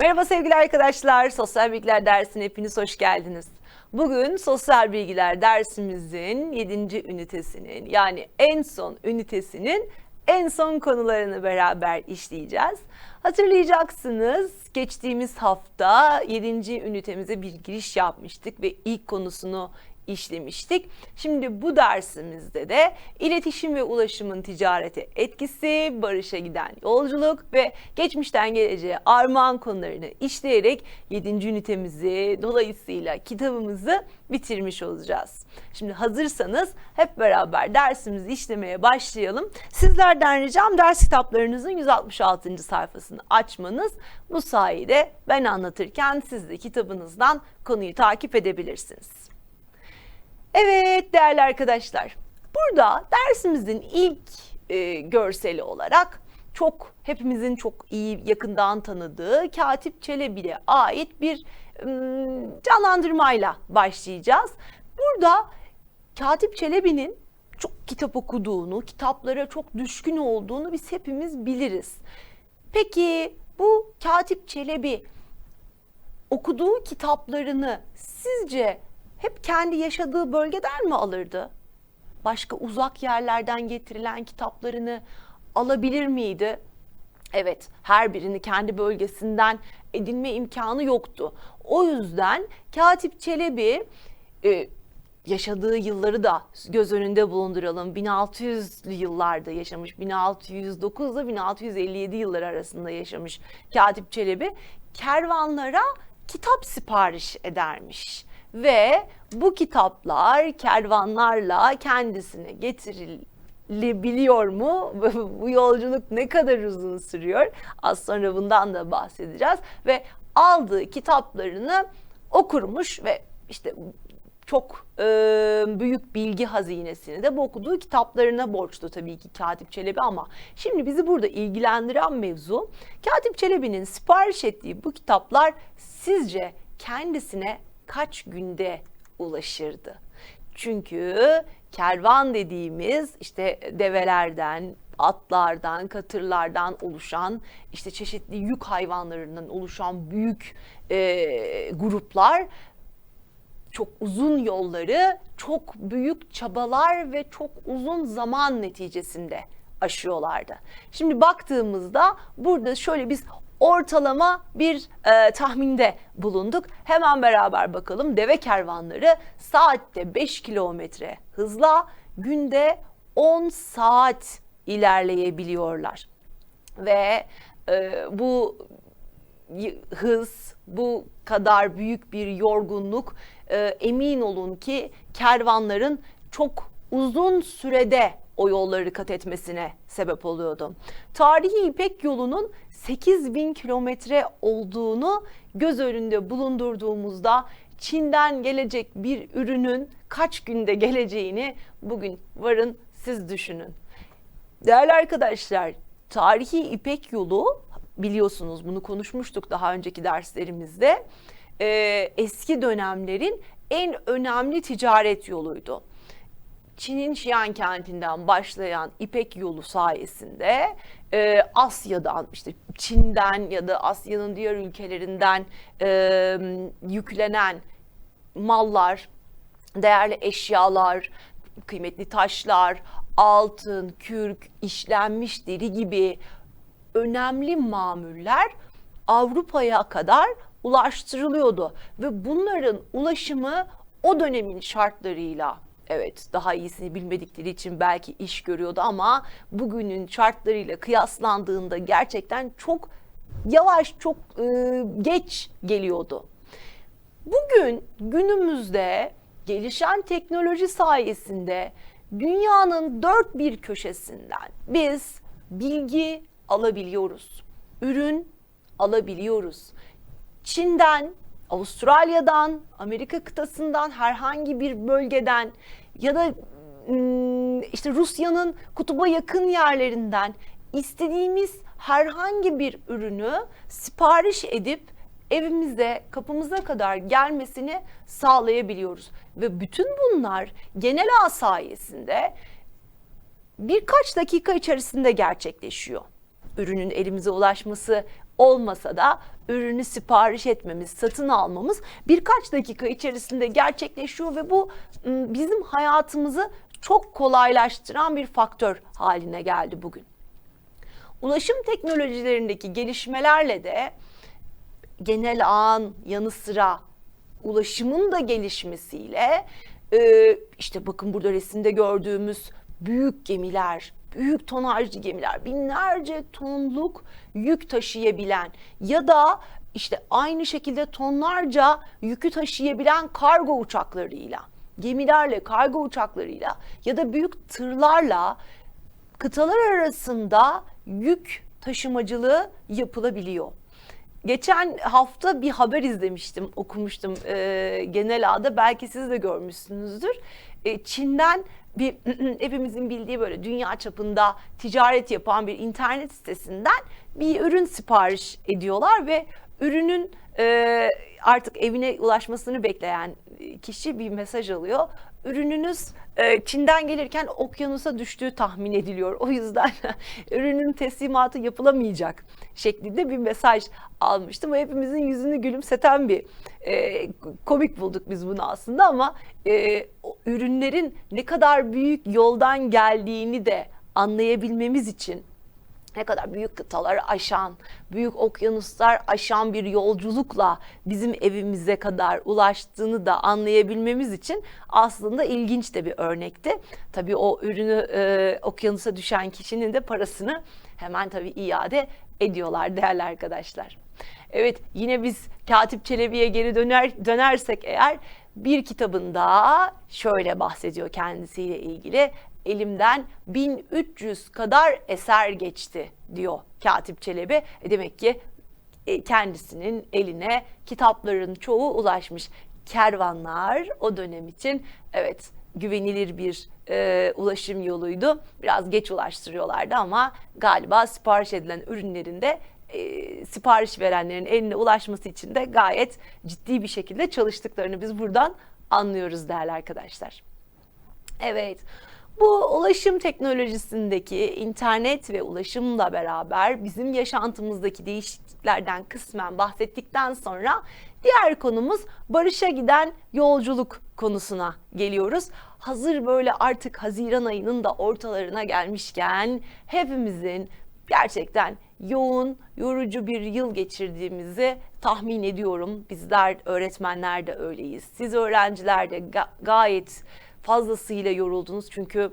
Merhaba sevgili arkadaşlar. Sosyal Bilgiler dersine hepiniz hoş geldiniz. Bugün sosyal bilgiler dersimizin 7. ünitesinin yani en son ünitesinin en son konularını beraber işleyeceğiz. Hatırlayacaksınız geçtiğimiz hafta 7. ünitemize bir giriş yapmıştık ve ilk konusunu işlemiştik. Şimdi bu dersimizde de iletişim ve ulaşımın ticarete etkisi, barışa giden yolculuk ve geçmişten geleceğe armağan konularını işleyerek 7. ünitemizi dolayısıyla kitabımızı bitirmiş olacağız. Şimdi hazırsanız hep beraber dersimizi işlemeye başlayalım. Sizlerden ricam ders kitaplarınızın 166. sayfasını açmanız. Bu sayede ben anlatırken siz de kitabınızdan konuyu takip edebilirsiniz. Evet değerli arkadaşlar. Burada dersimizin ilk e, görseli olarak çok hepimizin çok iyi yakından tanıdığı Katip Çelebi'ye ait bir ım, canlandırmayla başlayacağız. Burada Katip Çelebi'nin çok kitap okuduğunu, kitaplara çok düşkün olduğunu biz hepimiz biliriz. Peki bu Katip Çelebi okuduğu kitaplarını sizce hep kendi yaşadığı bölgeden mi alırdı? Başka uzak yerlerden getirilen kitaplarını alabilir miydi? Evet, her birini kendi bölgesinden edinme imkanı yoktu. O yüzden Katip Çelebi e, yaşadığı yılları da göz önünde bulunduralım. 1600'lü yıllarda yaşamış, 1609 ile 1657 yılları arasında yaşamış Katip Çelebi kervanlara kitap sipariş edermiş ve bu kitaplar kervanlarla kendisine getirilebiliyor mu? bu yolculuk ne kadar uzun sürüyor? Az sonra bundan da bahsedeceğiz ve aldığı kitaplarını okurmuş ve işte çok e, büyük bilgi hazinesini de bu okuduğu kitaplarına borçlu tabii ki Katip Çelebi ama şimdi bizi burada ilgilendiren mevzu Katip Çelebi'nin sipariş ettiği bu kitaplar sizce kendisine kaç günde ulaşırdı? Çünkü kervan dediğimiz işte develerden, atlardan, katırlardan oluşan işte çeşitli yük hayvanlarından oluşan büyük e, gruplar çok uzun yolları çok büyük çabalar ve çok uzun zaman neticesinde aşıyorlardı. Şimdi baktığımızda burada şöyle biz ortalama bir e, tahminde bulunduk. Hemen beraber bakalım. Deve kervanları saatte 5 kilometre hızla günde 10 saat ilerleyebiliyorlar. Ve e, bu hız, bu kadar büyük bir yorgunluk e, emin olun ki kervanların çok uzun sürede o yolları kat etmesine sebep oluyordu. Tarihi İpek yolunun 8 bin kilometre olduğunu göz önünde bulundurduğumuzda Çin'den gelecek bir ürünün kaç günde geleceğini bugün varın siz düşünün. Değerli arkadaşlar, tarihi İpek yolu biliyorsunuz bunu konuşmuştuk daha önceki derslerimizde. Ee, eski dönemlerin en önemli ticaret yoluydu. Çin'in Xi'an kentinden başlayan İpek yolu sayesinde e, Asya'dan işte Çin'den ya da Asya'nın diğer ülkelerinden e, yüklenen mallar, değerli eşyalar, kıymetli taşlar, altın, kürk, işlenmiş deri gibi önemli mamuller Avrupa'ya kadar ulaştırılıyordu. Ve bunların ulaşımı o dönemin şartlarıyla evet daha iyisini bilmedikleri için belki iş görüyordu ama bugünün şartlarıyla kıyaslandığında gerçekten çok yavaş, çok e, geç geliyordu. Bugün günümüzde gelişen teknoloji sayesinde dünyanın dört bir köşesinden biz bilgi alabiliyoruz. Ürün alabiliyoruz. Çin'den, Avustralya'dan, Amerika kıtasından herhangi bir bölgeden ya da işte Rusya'nın kutuba yakın yerlerinden istediğimiz herhangi bir ürünü sipariş edip evimize, kapımıza kadar gelmesini sağlayabiliyoruz. Ve bütün bunlar genel ağ sayesinde birkaç dakika içerisinde gerçekleşiyor. Ürünün elimize ulaşması olmasa da ürünü sipariş etmemiz, satın almamız birkaç dakika içerisinde gerçekleşiyor ve bu bizim hayatımızı çok kolaylaştıran bir faktör haline geldi bugün. Ulaşım teknolojilerindeki gelişmelerle de genel ağın yanı sıra ulaşımın da gelişmesiyle işte bakın burada resimde gördüğümüz büyük gemiler, büyük tonajlı gemiler, binlerce tonluk yük taşıyabilen ya da işte aynı şekilde tonlarca yükü taşıyabilen kargo uçaklarıyla, gemilerle, kargo uçaklarıyla ya da büyük tırlarla kıtalar arasında yük taşımacılığı yapılabiliyor. Geçen hafta bir haber izlemiştim, okumuştum e, genel ağda. Belki siz de görmüşsünüzdür. E, Çin'den bir hepimizin bildiği böyle dünya çapında ticaret yapan bir internet sitesinden bir ürün sipariş ediyorlar ve ürünün e, artık evine ulaşmasını bekleyen kişi bir mesaj alıyor. Ürününüz e, Çin'den gelirken okyanusa düştüğü tahmin ediliyor. O yüzden ürünün teslimatı yapılamayacak şeklinde bir mesaj almıştım. Hepimizin yüzünü gülümseten bir e, komik bulduk biz bunu aslında ama e, ürünlerin ne kadar büyük yoldan geldiğini de anlayabilmemiz için ne kadar büyük kıtaları aşan, büyük okyanuslar aşan bir yolculukla bizim evimize kadar ulaştığını da anlayabilmemiz için aslında ilginç de bir örnekti. Tabii o ürünü e, okyanusa düşen kişinin de parasını hemen tabii iade ediyorlar değerli arkadaşlar. Evet yine biz Katip Çelebi'ye geri döner dönersek eğer bir kitabında şöyle bahsediyor kendisiyle ilgili elimden 1300 kadar eser geçti diyor Katip Çelebi. E demek ki e, kendisinin eline kitapların çoğu ulaşmış. Kervanlar o dönem için evet güvenilir bir e, ulaşım yoluydu. Biraz geç ulaştırıyorlardı ama galiba sipariş edilen ürünlerin de e, sipariş verenlerin eline ulaşması için de gayet ciddi bir şekilde çalıştıklarını biz buradan anlıyoruz değerli arkadaşlar. Evet. Bu ulaşım teknolojisindeki internet ve ulaşımla beraber bizim yaşantımızdaki değişikliklerden kısmen bahsettikten sonra diğer konumuz barışa giden yolculuk konusuna geliyoruz. Hazır böyle artık Haziran ayının da ortalarına gelmişken hepimizin gerçekten yoğun, yorucu bir yıl geçirdiğimizi tahmin ediyorum. Bizler öğretmenler de öyleyiz. Siz öğrenciler de ga- gayet fazlasıyla yoruldunuz çünkü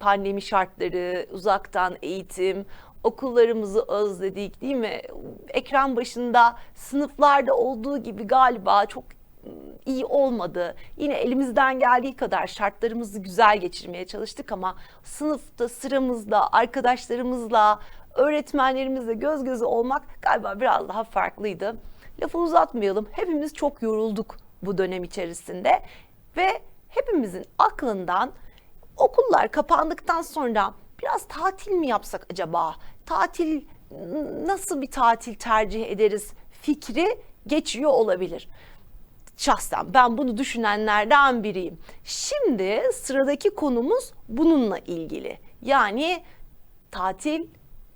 pandemi şartları, uzaktan eğitim, okullarımızı özledik değil mi? Ekran başında sınıflarda olduğu gibi galiba çok iyi olmadı. Yine elimizden geldiği kadar şartlarımızı güzel geçirmeye çalıştık ama sınıfta sıramızda arkadaşlarımızla öğretmenlerimizle göz göze olmak galiba biraz daha farklıydı. Lafı uzatmayalım. Hepimiz çok yorulduk bu dönem içerisinde ve hepimizin aklından okullar kapandıktan sonra biraz tatil mi yapsak acaba? Tatil nasıl bir tatil tercih ederiz fikri geçiyor olabilir. Şahsen ben bunu düşünenlerden biriyim. Şimdi sıradaki konumuz bununla ilgili. Yani tatil,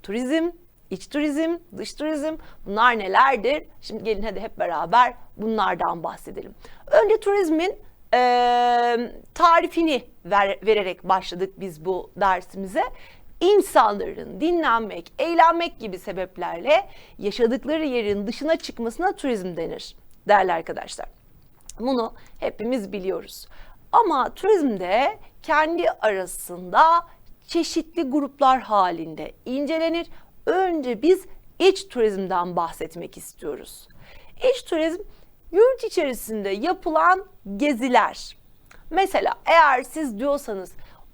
turizm, iç turizm, dış turizm bunlar nelerdir? Şimdi gelin hadi hep beraber bunlardan bahsedelim. Önce turizmin e, tarifini ver, vererek başladık biz bu dersimize. İnsanların dinlenmek, eğlenmek gibi sebeplerle yaşadıkları yerin dışına çıkmasına turizm denir değerli arkadaşlar. Bunu hepimiz biliyoruz. Ama turizmde kendi arasında çeşitli gruplar halinde incelenir. Önce biz iç turizmden bahsetmek istiyoruz. İç turizm yurt içerisinde yapılan geziler. Mesela eğer siz diyorsanız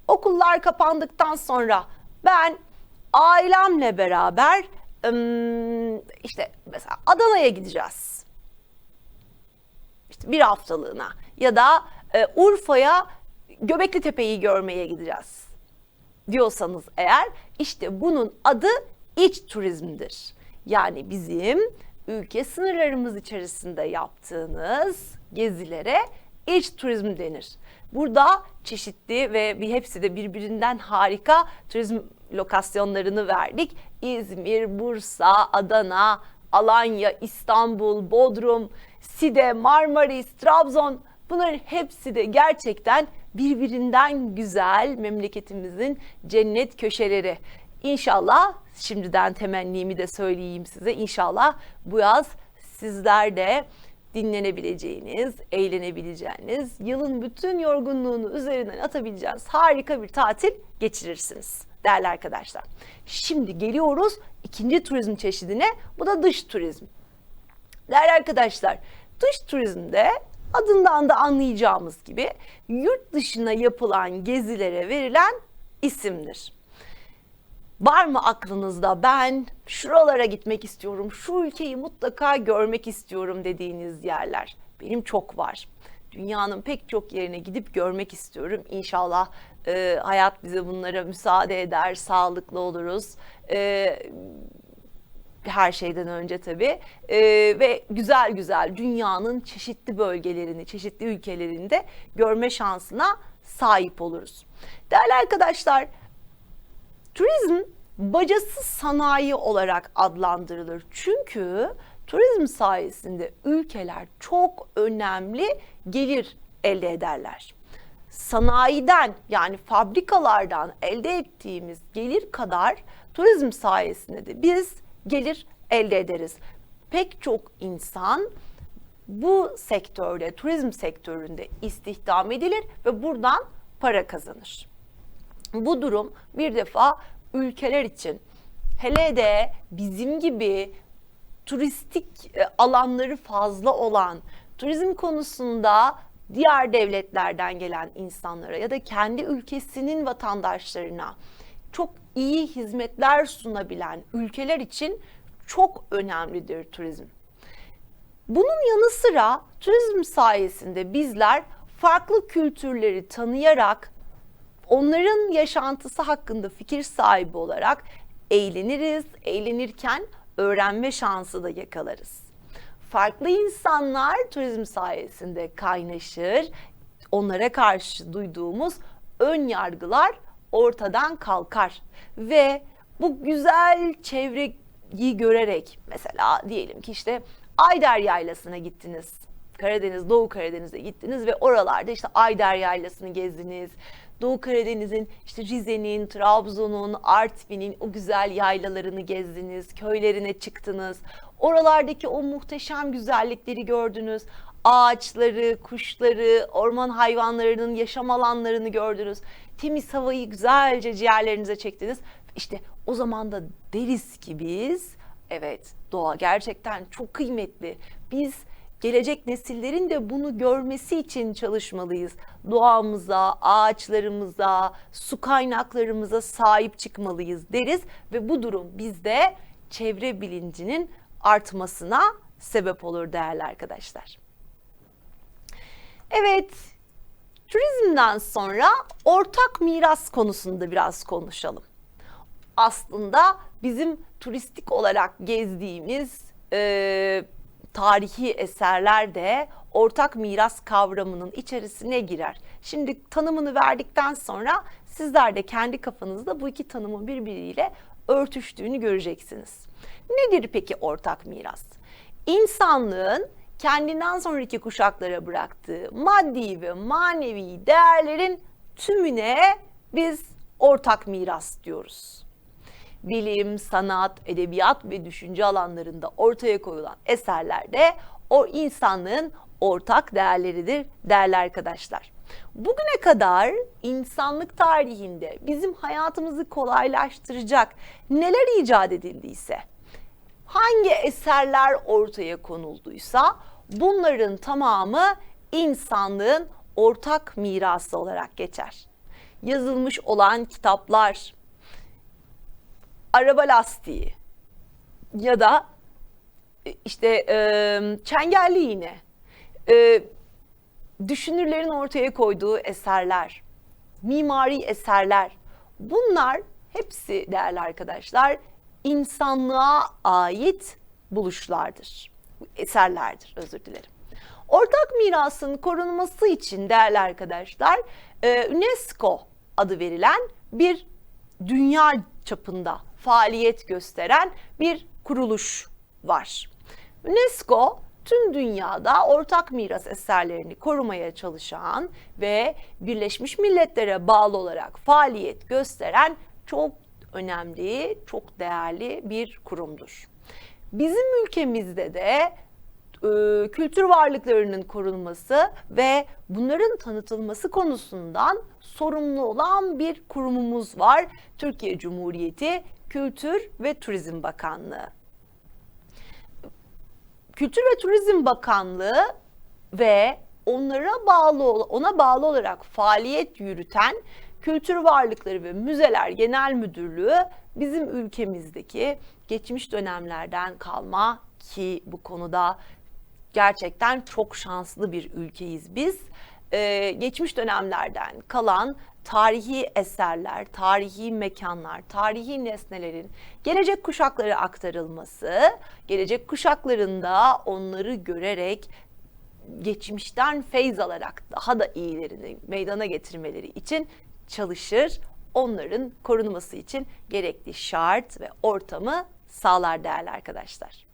okullar kapandıktan sonra ben ailemle beraber işte mesela Adana'ya gideceğiz. İşte bir haftalığına ya da e, Urfa'ya Göbekli Tepe'yi görmeye gideceğiz diyorsanız eğer işte bunun adı iç turizmdir. Yani bizim ülke sınırlarımız içerisinde yaptığınız gezilere iç turizm denir. Burada çeşitli ve bir hepsi de birbirinden harika turizm lokasyonlarını verdik. İzmir, Bursa, Adana, Alanya, İstanbul, Bodrum, Side, Marmaris, Trabzon bunların hepsi de gerçekten birbirinden güzel memleketimizin cennet köşeleri. İnşallah şimdiden temennimi de söyleyeyim size. İnşallah bu yaz sizler de dinlenebileceğiniz, eğlenebileceğiniz, yılın bütün yorgunluğunu üzerinden atabileceğiniz harika bir tatil geçirirsiniz değerli arkadaşlar. Şimdi geliyoruz ikinci turizm çeşidine. Bu da dış turizm. Değerli arkadaşlar, dış turizmde adından da anlayacağımız gibi yurt dışına yapılan gezilere verilen isimdir. Var mı aklınızda ben şuralara gitmek istiyorum, şu ülkeyi mutlaka görmek istiyorum dediğiniz yerler? Benim çok var. Dünyanın pek çok yerine gidip görmek istiyorum. İnşallah e, hayat bize bunlara müsaade eder, sağlıklı oluruz. E, her şeyden önce tabii e, ve güzel güzel dünyanın çeşitli bölgelerini, çeşitli ülkelerinde görme şansına sahip oluruz. Değerli arkadaşlar, turizm bacasız sanayi olarak adlandırılır. Çünkü turizm sayesinde ülkeler çok önemli gelir elde ederler. Sanayiden yani fabrikalardan elde ettiğimiz gelir kadar turizm sayesinde de biz gelir elde ederiz. Pek çok insan bu sektörde, turizm sektöründe istihdam edilir ve buradan para kazanır. Bu durum bir defa ülkeler için hele de bizim gibi turistik e, alanları fazla olan, turizm konusunda diğer devletlerden gelen insanlara ya da kendi ülkesinin vatandaşlarına çok iyi hizmetler sunabilen ülkeler için çok önemlidir turizm. Bunun yanı sıra turizm sayesinde bizler farklı kültürleri tanıyarak onların yaşantısı hakkında fikir sahibi olarak eğleniriz. Eğlenirken öğrenme şansı da yakalarız. Farklı insanlar turizm sayesinde kaynaşır. Onlara karşı duyduğumuz ön yargılar ortadan kalkar ve bu güzel çevreyi görerek mesela diyelim ki işte Ayder Yaylası'na gittiniz. Karadeniz, Doğu Karadeniz'e gittiniz ve oralarda işte Ayder Yaylası'nı gezdiniz. Doğu Karadeniz'in, işte Rize'nin, Trabzon'un, Artvin'in o güzel yaylalarını gezdiniz, köylerine çıktınız. Oralardaki o muhteşem güzellikleri gördünüz. Ağaçları, kuşları, orman hayvanlarının yaşam alanlarını gördünüz. Temiz havayı güzelce ciğerlerinize çektiniz. İşte o zaman da deriz ki biz, evet doğa gerçekten çok kıymetli. Biz gelecek nesillerin de bunu görmesi için çalışmalıyız. Doğamıza, ağaçlarımıza, su kaynaklarımıza sahip çıkmalıyız deriz ve bu durum bizde çevre bilincinin artmasına sebep olur değerli arkadaşlar. Evet, turizmden sonra ortak miras konusunda biraz konuşalım. Aslında bizim turistik olarak gezdiğimiz e, tarihi eserler de ortak miras kavramının içerisine girer. Şimdi tanımını verdikten sonra sizler de kendi kafanızda bu iki tanımın birbiriyle örtüştüğünü göreceksiniz. Nedir peki ortak miras? İnsanlığın kendinden sonraki kuşaklara bıraktığı maddi ve manevi değerlerin tümüne biz ortak miras diyoruz bilim, sanat, edebiyat ve düşünce alanlarında ortaya koyulan eserlerde o insanlığın ortak değerleridir değerli arkadaşlar. Bugüne kadar insanlık tarihinde bizim hayatımızı kolaylaştıracak neler icat edildiyse, hangi eserler ortaya konulduysa bunların tamamı insanlığın ortak mirası olarak geçer. Yazılmış olan kitaplar, araba lastiği ya da e, işte e, çengelli iğne, e, düşünürlerin ortaya koyduğu eserler, mimari eserler bunlar hepsi değerli arkadaşlar insanlığa ait buluşlardır, eserlerdir özür dilerim. Ortak mirasın korunması için değerli arkadaşlar UNESCO adı verilen bir dünya çapında faaliyet gösteren bir kuruluş var. UNESCO tüm dünyada ortak miras eserlerini korumaya çalışan ve Birleşmiş Milletler'e bağlı olarak faaliyet gösteren çok önemli, çok değerli bir kurumdur. Bizim ülkemizde de e, kültür varlıklarının korunması ve bunların tanıtılması konusundan sorumlu olan bir kurumumuz var. Türkiye Cumhuriyeti Kültür ve Turizm Bakanlığı. Kültür ve Turizm Bakanlığı ve onlara bağlı ona bağlı olarak faaliyet yürüten Kültür Varlıkları ve Müzeler Genel Müdürlüğü bizim ülkemizdeki geçmiş dönemlerden kalma ki bu konuda gerçekten çok şanslı bir ülkeyiz biz. Ee, geçmiş dönemlerden kalan tarihi eserler, tarihi mekanlar, tarihi nesnelerin gelecek kuşaklara aktarılması, gelecek kuşaklarında onları görerek geçmişten feyz alarak daha da iyilerini meydana getirmeleri için çalışır. Onların korunması için gerekli şart ve ortamı sağlar değerli arkadaşlar.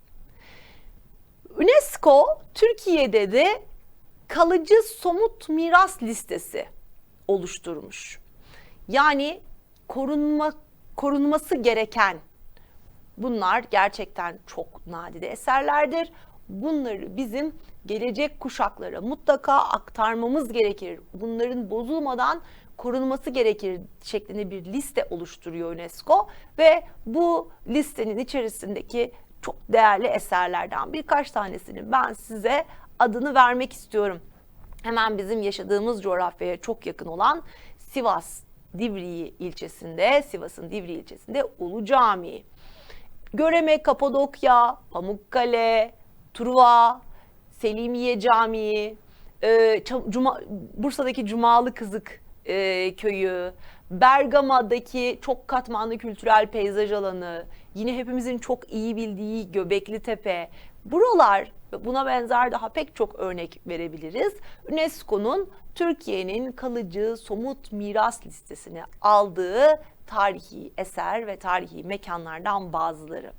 UNESCO Türkiye'de de kalıcı somut miras listesi oluşturmuş. Yani korunma korunması gereken bunlar gerçekten çok nadide eserlerdir. Bunları bizim gelecek kuşaklara mutlaka aktarmamız gerekir. Bunların bozulmadan korunması gerekir şeklinde bir liste oluşturuyor UNESCO ve bu listenin içerisindeki çok değerli eserlerden birkaç tanesini ben size adını vermek istiyorum. Hemen bizim yaşadığımız coğrafyaya çok yakın olan Sivas Divriği ilçesinde, Sivas'ın Divriği ilçesinde Ulu Camii. Göreme, Kapadokya, Pamukkale, Truva, Selimiye Camii, e, Cuma, Bursa'daki Cumalı Kızık e, köyü, Bergama'daki çok katmanlı kültürel peyzaj alanı, yine hepimizin çok iyi bildiği Göbekli Tepe. Buralar buna benzer daha pek çok örnek verebiliriz. UNESCO'nun Türkiye'nin kalıcı somut miras listesine aldığı tarihi eser ve tarihi mekanlardan bazıları.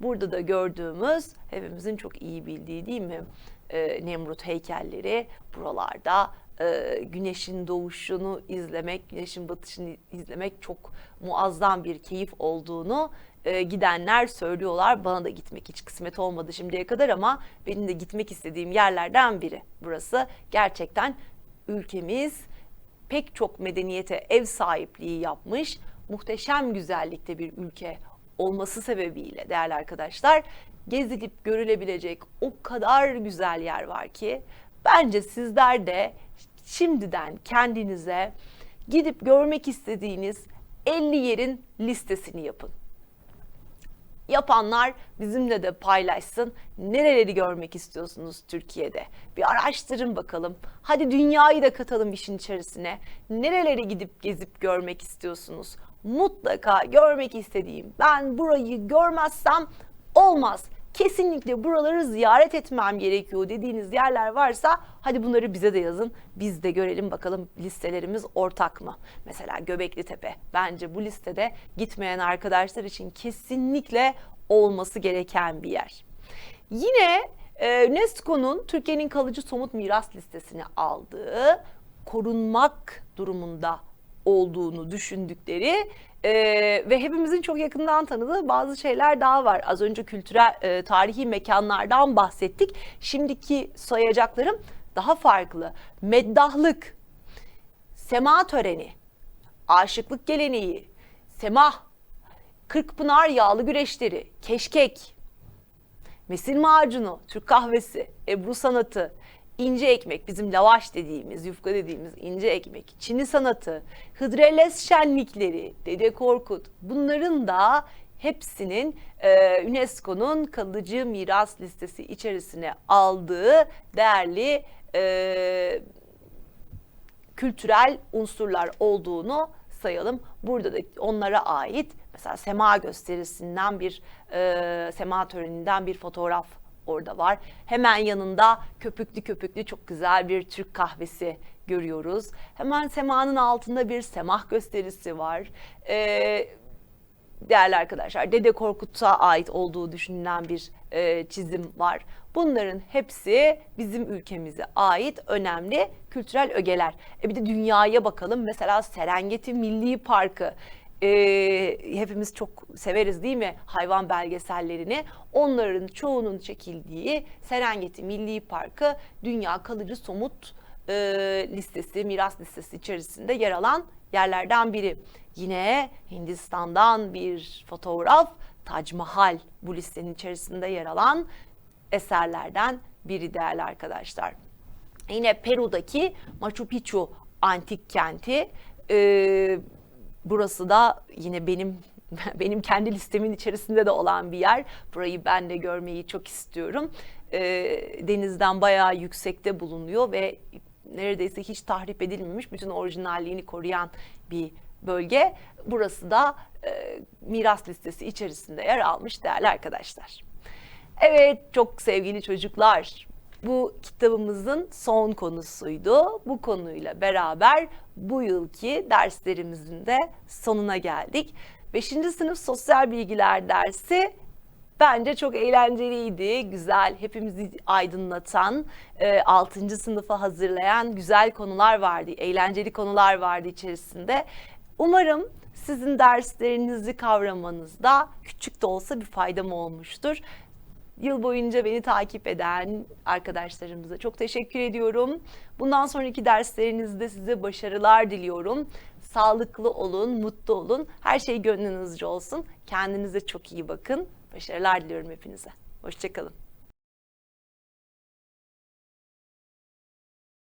Burada da gördüğümüz hepimizin çok iyi bildiği değil mi? Ee, Nemrut heykelleri buralarda e, güneşin doğuşunu izlemek, güneşin batışını izlemek çok muazzam bir keyif olduğunu e, gidenler söylüyorlar. Bana da gitmek hiç kısmet olmadı şimdiye kadar ama benim de gitmek istediğim yerlerden biri burası. Gerçekten ülkemiz pek çok medeniyete ev sahipliği yapmış, muhteşem güzellikte bir ülke olması sebebiyle değerli arkadaşlar gezilip görülebilecek o kadar güzel yer var ki bence sizler de şimdiden kendinize gidip görmek istediğiniz 50 yerin listesini yapın. Yapanlar bizimle de paylaşsın. Nereleri görmek istiyorsunuz Türkiye'de? Bir araştırın bakalım. Hadi dünyayı da katalım işin içerisine. Nerelere gidip gezip görmek istiyorsunuz? Mutlaka görmek istediğim. Ben burayı görmezsem olmaz kesinlikle buraları ziyaret etmem gerekiyor dediğiniz yerler varsa hadi bunları bize de yazın. Biz de görelim bakalım listelerimiz ortak mı? Mesela Göbekli Tepe. Bence bu listede gitmeyen arkadaşlar için kesinlikle olması gereken bir yer. Yine e, UNESCO'nun Türkiye'nin kalıcı somut miras listesine aldığı korunmak durumunda olduğunu düşündükleri e, ve hepimizin çok yakından tanıdığı bazı şeyler daha var. Az önce kültürel, e, tarihi mekanlardan bahsettik. Şimdiki sayacaklarım daha farklı. Meddahlık, sema töreni, aşıklık geleneği, semah, Kırkpınar yağlı güreşleri, keşkek, mesil macunu, Türk kahvesi, Ebru sanatı, ince ekmek, bizim lavaş dediğimiz, yufka dediğimiz ince ekmek, Çin'i sanatı, Hıdrellez şenlikleri, Dede Korkut bunların da hepsinin e, UNESCO'nun kalıcı miras listesi içerisine aldığı değerli e, kültürel unsurlar olduğunu sayalım. Burada da onlara ait mesela sema gösterisinden bir e, sema töreninden bir fotoğraf orada var. Hemen yanında köpüklü köpüklü çok güzel bir Türk kahvesi görüyoruz. Hemen semanın altında bir semah gösterisi var. Ee, değerli arkadaşlar Dede Korkut'a ait olduğu düşünülen bir e, çizim var. Bunların hepsi bizim ülkemize ait önemli kültürel ögeler. E bir de dünyaya bakalım. Mesela Serengeti Milli Parkı. E, hepimiz çok severiz değil mi hayvan belgesellerini? Onların çoğunun çekildiği Serengeti Milli Parkı Dünya Kalıcı Somut e, listesi, miras listesi içerisinde yer alan yerlerden biri. Yine Hindistan'dan bir fotoğraf Tac Mahal bu listenin içerisinde yer alan eserlerden biri değerli arkadaşlar. Yine Peru'daki Machu Picchu antik kenti. Ee, burası da yine benim benim kendi listemin içerisinde de olan bir yer. Burayı ben de görmeyi çok istiyorum. Ee, denizden bayağı yüksekte bulunuyor ve neredeyse hiç tahrip edilmemiş, bütün orijinalliğini koruyan bir bölge. Burası da e, miras listesi içerisinde yer almış değerli arkadaşlar. Evet çok sevgili çocuklar bu kitabımızın son konusuydu. Bu konuyla beraber bu yılki derslerimizin de sonuna geldik. 5. sınıf sosyal bilgiler dersi bence çok eğlenceliydi, güzel, hepimizi aydınlatan, 6. sınıfa hazırlayan güzel konular vardı, eğlenceli konular vardı içerisinde. Umarım sizin derslerinizi kavramanızda küçük de olsa bir faydam olmuştur. Yıl boyunca beni takip eden arkadaşlarımıza çok teşekkür ediyorum. Bundan sonraki derslerinizde size başarılar diliyorum. Sağlıklı olun, mutlu olun. Her şey gönlünüzce olsun. Kendinize çok iyi bakın. Başarılar diliyorum hepinize. Hoşçakalın.